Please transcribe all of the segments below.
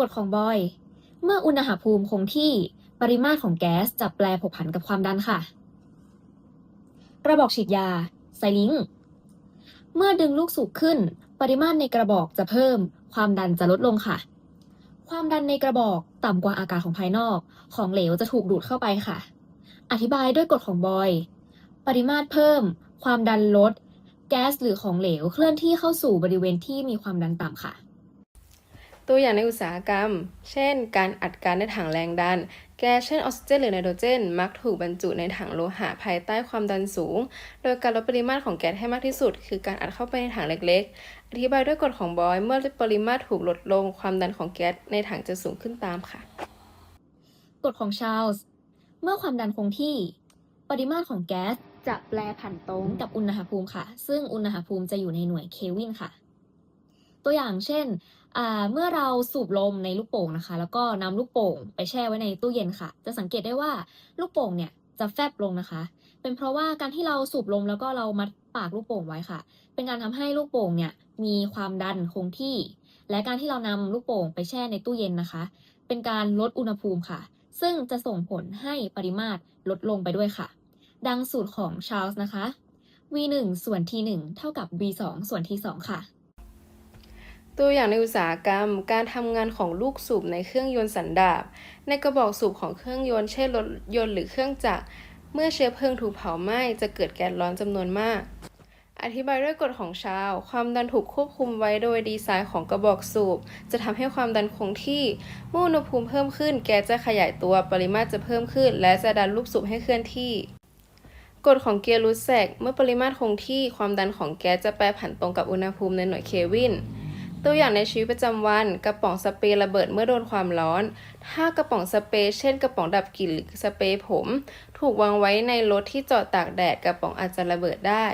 กฎของบอย เมื่ออุณหภูมิคงที่ปริมาตรของแก๊สจะแปรผกผันกับความดันค่ะ กระบอกฉีดยา ไซลิงเมื่อดึงลูกสูบขึ้น ปริมาตรในกระบอกจะเพิ่ม ความดันจะลดลงค่ะ ความดันในกระบอกต่ำกว่าอากาศของภายนอก ของเหลวจะถูกดูดเข้าไปค่ะ อธิบายด้วยกฎของบอย ปริมาตรเพิ่ม ความดันลด แก๊สหรือของเหลวเคลื่อนที่เข้าสู่บริเวณที่มีความดันต่ำค่ะ ตัวอย่างในอุตสาหกรรม เช่น การอัดก๊าซในถังแรงดัน แก๊สเช่นออกซิเจนหรือไนโตรเจน มักถูกบรรจุในถังโลหะภายใต้ความดันสูง โดยการลดปริมาตรของแก๊สให้มากที่สุด คือการอัดเข้าไปในถังเล็กๆ อธิบายด้วยกฎของบอย เมื่อปริมาตรถูกลดลง ความดันของแก๊สในถังจะสูงขึ้นตามค่ะ กฎของชาร์ลส์ เมื่อความดันคงที่ ปริมาตรของแก๊สจะแปรผันตรงกับอุณหภูมิค่ะ ซึ่งอุณหภูมิจะอยู่ในหน่วยเควินค่ะ ตัวอย่างเช่น เมื่อเราสูบลมในลูกโป่งนะคะ แล้วก็นำลูกโป่งไปแช่ไว้ในตู้เย็นค่ะ จะสังเกตได้ว่าลูกโป่งเนี่ยจะแฟบลงนะคะ เป็นเพราะว่าการที่เราสูบลมแล้วก็เรามัดปากลูกโป่งไว้ค่ะ เป็นการทำให้ลูกโป่งเนี่ยมีความดันคงที่ และการที่เรานำลูกโป่งไปแช่ในตู้เย็นนะคะ เป็นการลดอุณหภูมิค่ะ ซึ่งจะส่งผลให้ปริมาตรลดลงไปด้วยค่ะ ดังสูตรของชาร์ลส์นะคะ v 1ส่วน t 1เท่ากับ v 2ส่วน t 2ค่ะ ตัวอย่างในอุตสาหกรรม การทำงานของลูกสูบในเครื่องยนต์สันดาปในกระบอกสูบของเครื่องยนต์เช่นรถยนต์หรือเครื่องจักร เมื่อเชื้อเพลิงถูกเผาไหม้จะเกิดแก๊สร้อนจำนวนมาก อธิบายด้วยกฎของชาว ความดันถูกควบคุมไว้โดยดีไซน์ของกระบอกสูบ จะทำให้ความดันคงที่ เมื่ออุณหภูมิเพิ่มขึ้น แก๊สจะขยายตัว ปริมาตรจะเพิ่มขึ้น และจะดันลูกสูบให้เคลื่อนที่กฎของเกียร์รูสแซกเมื่อปริมาตรคงที่ความดันของแก๊สจะแปรผันตรงกับอุณหภูมิในหน่วยเควิน ตัวอย่างในชีวิตประจำวัน กระป๋องสเปรย์ระเบิดเมื่อโดนความร้อน ถ้ากระป๋องสเปรย์เช่นกระป๋องดับกลิ่นหรือสเปรย์ผม ถูกวางไว้ในรถที่จอดตากแดดกระป๋องอาจจะระเบิดได้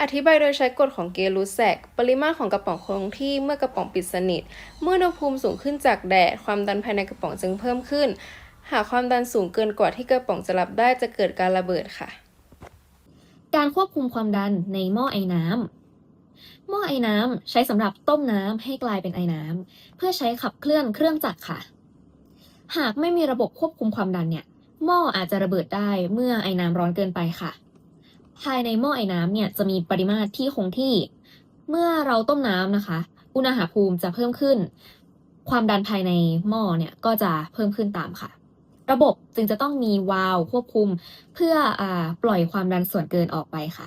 อธิบายโดยใช้กฎของเกลูแซกปริมาตรของกระป๋องคงที่เมื่อกระป๋องปิดสนิท เมื่ออุณหภูมิสูงขึ้นจากแดดความดันภายในกระป๋องจึงเพิ่มขึ้น หากความดันสูงเกินกว่าที่กระป๋องจะรับได้จะเกิดการระเบิดค่ะ การควบคุมความดันในหม้อไอ้น้ำ หม้อไอ้น้ำใช้สำหรับต้มน้ำให้กลายเป็นไอ้น้ำเพื่อใช้ขับเคลื่อนเครื่องจักรค่ะ หากไม่มีระบบควบคุมความดันเนี่ยหม้ออาจจะระเบิดได้เมื่อไอ้น้ำร้อนเกินไปค่ะ ภายในหม้อไอ้น้ำเนี่ยจะมีปริมาตรที่คงที่ เมื่อเราต้มน้ำนะคะ อุณหภูมิจะเพิ่มขึ้น ความดันภายในหม้อเนี่ยก็จะเพิ่มขึ้นตามค่ะ ระบบจึงจะต้องมีวาล์วควบคุม เพื่ออปล่อยความดันส่วนเกินออกไปค่ะ